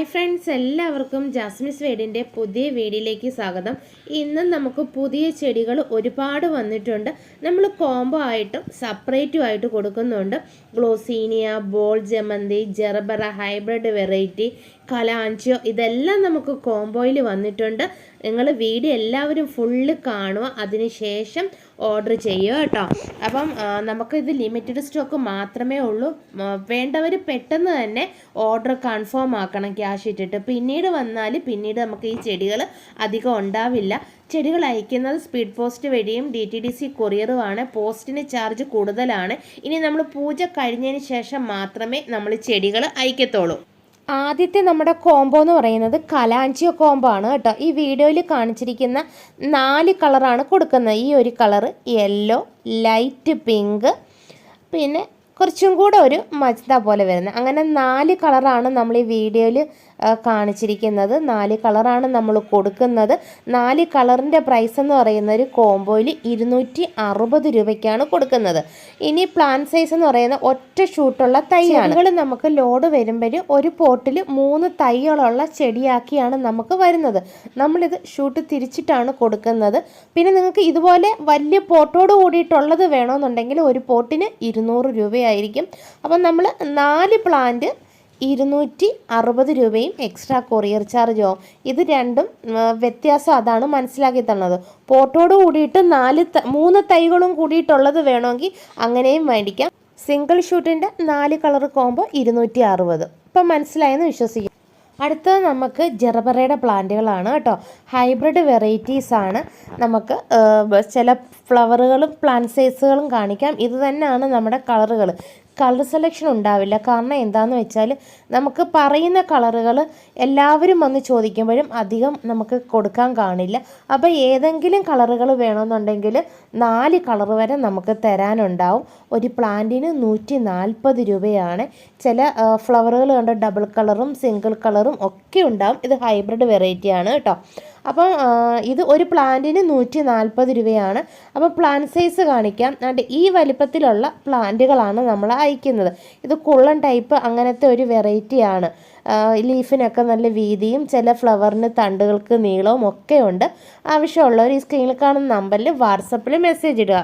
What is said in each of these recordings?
Hi friends എല്ലാവർക്കും ജാസ്മിസ് വേഡിന്റെ പുതിയ വീഡിയോയിലേക്ക് സ്വാഗതം. ഇന്നും നമുക്ക് പുതിയ ചെടികൾ ഒരുപാട് വന്നിട്ടുണ്ട്. നമ്മൾ കോംബോ ആയിട്ടും സെപ്പറേറ്റും ആയിട്ട് കൊടുക്കുന്നുണ്ട്. ഗ്ലോസീനിയ ബോൾ ജമന്തി ജെർബറ ഹൈബ്രിഡ് വെറൈറ്റി കലാഞ്ചിയോ ഇതെല്ലാം നമുക്ക് കോംബോയിൽ വന്നിട്ടുണ്ട്. നിങ്ങൾ വീഡിയോ എല്ലാവരും ഫുള്ള് കാണുക. അതിനുശേഷം ഓർഡർ ചെയ്യുക കേട്ടോ. അപ്പം നമുക്കിത് ലിമിറ്റഡ് സ്റ്റോക്ക് മാത്രമേ ഉള്ളൂ. വേണ്ടവർ പെട്ടെന്ന് തന്നെ ഓർഡർ കൺഫേം ആക്കണം ക്യാഷ് ഇട്ടിട്ട്. പിന്നീട് വന്നാൽ പിന്നീട് നമുക്ക് ഈ ചെടികൾ അധികം ഉണ്ടാവില്ല. ചെടികൾ അയക്കുന്നത് സ്പീഡ് പോസ്റ്റ് വഴിയും ഡി ടി ഡി സി കൊറിയറുമാണ് പോസ്റ്റിന് ചാർജ് കൂടുതലാണ്. ഇനി നമ്മൾ പൂജ കഴിഞ്ഞതിന് ശേഷം മാത്രമേ നമ്മൾ ചെടികൾ അയക്കത്തുള്ളൂ. ആദ്യത്തെ നമ്മുടെ കോംബോ എന്ന് പറയുന്നത് കലാഞ്ചിയോ കോംബോ ആണ് കേട്ടോ. ഈ വീഡിയോയിൽ കാണിച്ചിരിക്കുന്ന നാല് കളറാണ് കൊടുക്കുന്നത്. ഈ ഒരു കളറ് യെല്ലോ ലൈറ്റ് പിങ്ക് പിന്നെ കുറച്ചും കൂടെ ഒരു മജ്ത പോലെ വരുന്നത്. അങ്ങനെ നാല് കളറാണ് നമ്മൾ ഈ വീഡിയോയിൽ കാണിച്ചിരിക്കുന്നത്. നാല് കളറാണ് നമ്മൾ കൊടുക്കുന്നത്. നാല് കളറിന്റെ പ്രൈസ് എന്ന് പറയുന്ന ഒരു കോംബോയിൽ ഇരുന്നൂറ്റി അറുപത് രൂപയ്ക്കാണ് കൊടുക്കുന്നത്. ഇനി പ്ലാൻ സൈസ് എന്ന് പറയുന്ന ഒറ്റ ഷൂട്ടുള്ള തൈയാണ്. നമുക്ക് ലോഡ് വരുമ്പോൾ ഒരു പോട്ടിൽ മൂന്ന് തൈകളുള്ള ചെടിയാക്കിയാണ് നമുക്ക് വരുന്നത്. നമ്മളിത് ഷൂട്ട് തിരിച്ചിട്ടാണ് കൊടുക്കുന്നത്. പിന്നെ നിങ്ങൾക്ക് ഇതുപോലെ വലിയ പോട്ടോട് കൂടിയിട്ടുള്ളത് വേണമെന്നുണ്ടെങ്കിൽ ഒരു പോട്ടിന് ഇരുന്നൂറ് രൂപയായിരിക്കും. അപ്പം നമ്മൾ നാല് പ്ലാന്റ് ഇരുന്നൂറ്റി അറുപത് രൂപയും എക്സ്ട്രാ കൊറിയർ ചാർജോ ഇത് രണ്ടും വ്യത്യാസം അതാണ് മനസ്സിലാക്കി തന്നത്. പോട്ടോട് കൂടിയിട്ട് നാല് മൂന്ന് തൈകളും കൂടിയിട്ടുള്ളത് വേണമെങ്കിൽ അങ്ങനെയും മേടിക്കാം. സിംഗിൾ ഷൂട്ടിന്റെ നാല് കളർ കോമ്പോ ഇരുന്നൂറ്റി അറുപത്. ഇപ്പം മനസ്സിലായെന്ന് വിശ്വസിക്കും അടുത്തത് നമുക്ക് ജെറബറയുടെ പ്ലാന്റുകളാണ് കേട്ടോ. ഹൈബ്രിഡ് വെറൈറ്റീസ് ആണ് നമുക്ക് ചില ഫ്ലവറുകളും പ്ലാന്റ് സൈസുകളും കാണിക്കാം. ഇത് തന്നെയാണ് നമ്മുടെ കളറുകൾ കളർ സെലക്ഷൻ ഉണ്ടാവില്ല. കാരണം എന്താണെന്ന് വെച്ചാൽ നമുക്ക് പറയുന്ന കളറുകൾ എല്ലാവരും വന്ന് ചോദിക്കുമ്പോഴും അധികം നമുക്ക് കൊടുക്കാൻ കാണില്ല. അപ്പോൾ ഏതെങ്കിലും കളറുകൾ വേണമെന്നുണ്ടെങ്കിൽ നാല് കളർ വരെ നമുക്ക് തരാനുണ്ടാവും. ഒരു പ്ലാന്റിന് നൂറ്റി നാൽപ്പത് രൂപയാണ്. ചില ഫ്ലവറുകൾ കണ്ട് ഡബിൾ കളറും സിംഗിൾ കളറും ഒക്കെ ഉണ്ടാവും. ഇത് ഹൈബ്രിഡ് വെറൈറ്റി ആണ് കേട്ടോ അപ്പം ഇത് ഒരു പ്ലാന്റിന് നൂറ്റി നാൽപ്പത് രൂപയാണ്. അപ്പോൾ പ്ലാന്റ് സൈസ് കാണിക്കാം. അതുകൊണ്ട് ഈ വലിപ്പത്തിലുള്ള പ്ലാന്റുകളാണ് നമ്മൾ അയക്കുന്നത്. ഇത് കുള്ളൻ ടൈപ്പ് അങ്ങനത്തെ ഒരു വെറൈറ്റിയാണ് ലീഫിനൊക്കെ നല്ല വീതിയും ചില ഫ്ലവറിന് തണ്ടുകൾക്ക് നീളവും ഒക്കെ ഉണ്ട്. ആവശ്യമുള്ളവർ ഈ സ്ക്രീനിൽ കാണുന്ന നമ്പറിൽ വാട്സപ്പിൽ മെസ്സേജ് ഇടുക.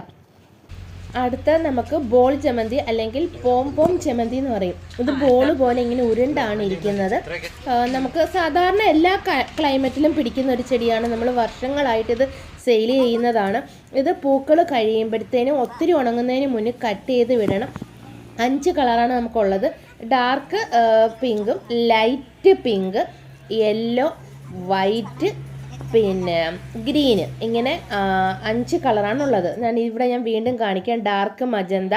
അടുത്ത നമുക്ക് ബോൾ ചമ്മന്തി അല്ലെങ്കിൽ പോം പോം ചമ്മന്തി എന്ന് പറയും. ഇത് ബോൾ പോലെ ഇങ്ങനെ ഉരുണ്ടാണ് ഇരിക്കുന്നത്. നമുക്ക് സാധാരണ എല്ലാ ക്ലൈമറ്റിലും പിടിക്കുന്ന ഒരു ചെടിയാണ്. നമ്മൾ വർഷങ്ങളായിട്ട് ഇത് സെയിൽ ചെയ്യുന്നതാണ്. ഇത് പൂക്കൾ കഴിയുമ്പോഴത്തേനും ഒത്തിരി ഉണങ്ങുന്നതിന് മുന്നേ കട്ട് ചെയ്ത് വിടണം. അഞ്ച് കളറാണ് നമുക്കുള്ളത്. ഡാർക്ക് പിങ്കും ലൈറ്റ് പിങ്ക് യെല്ലോ വൈറ്റ് പിന്നെ ഗ്രീന് ഇങ്ങനെ അഞ്ച് കളറാണുള്ളത്. ഞാൻ ഇവിടെ ഞാൻ വീണ്ടും കാണിക്കാം. Dark magenta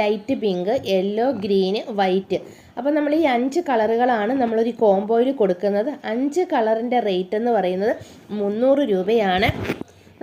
light pink yellow green white. അപ്പോൾ നമ്മൾ ഈ അഞ്ച് കളറുകളാണ് നമ്മളൊരു കോംബോയിൽ കൊടുക്കുന്നത്. അഞ്ച് കളറിന്റെ റേറ്റ് എന്ന് പറയുന്നത് മുന്നൂറ് രൂപയാണ്.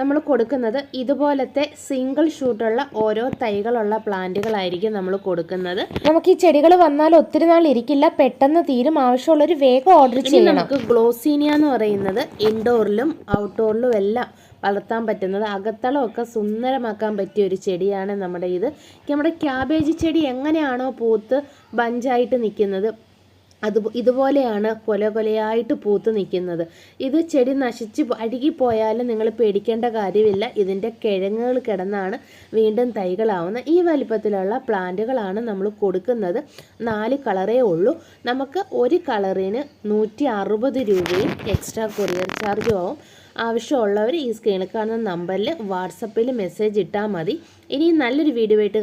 നമ്മൾ കൊടുക്കുന്നത് ഇതുപോലത്തെ സിംഗിൾ ഷൂട്ടുള്ള ഓരോ തൈകളുള്ള പ്ലാന്റുകളായിരിക്കും നമ്മൾ കൊടുക്കുന്നത്. നമുക്ക് ഈ ചെടികൾ വന്നാൽ ഒത്തിരി നാൾ ഇരിക്കില്ല. പെട്ടെന്ന് തീരും. ആവശ്യമുള്ള ഒരു വേഗം ഓർഡർ ചെയ്യണം. നമുക്ക് ഗ്ലോസീനിയ എന്ന് പറയുന്നത് ഇൻഡോറിലും ഔട്ട്ഡോറിലും എല്ലാം വളർത്താൻ പറ്റുന്നത്. അകത്തളമൊക്കെ സുന്ദരമാക്കാൻ പറ്റിയ ഒരു ചെടിയാണ് നമ്മുടെ ഇത്. നമ്മുടെ ക്യാബേജ് ചെടി എങ്ങനെയാണോ പൂത്ത് ബഞ്ചായിട്ട് നിൽക്കുന്നത്? അത് ഇതുപോലെയാണ് കൊല കൊലയായിട്ട് പൂത്ത് നിൽക്കുന്നത്. ഇത് ചെടി നശിച്ച് അഴുകിപ്പോയാലും നിങ്ങൾ പേടിക്കേണ്ട കാര്യമില്ല. ഇതിന്റെ കിഴങ്ങുകൾ കിടന്നാണ് വീണ്ടും തൈകളാവുന്ന ഈ വലിപ്പത്തിലുള്ള പ്ലാന്റുകളാണ് നമ്മൾ കൊടുക്കുന്നത്. നാല് കളറേ ഉള്ളൂ. നമുക്ക് ഒരു കളറിന് നൂറ്റി അറുപത് രൂപയും എക്സ്ട്രാ കൊറിയർ ചാർജും ആവും. ആവശ്യമുള്ളവർ ഈ സ്ക്രീനിൽ കാണുന്ന നമ്പറിൽ വാട്സപ്പിൽ മെസ്സേജ് ഇട്ടാൽ മതി. ഇനി നല്ലൊരു വീഡിയോ ആയിട്ട്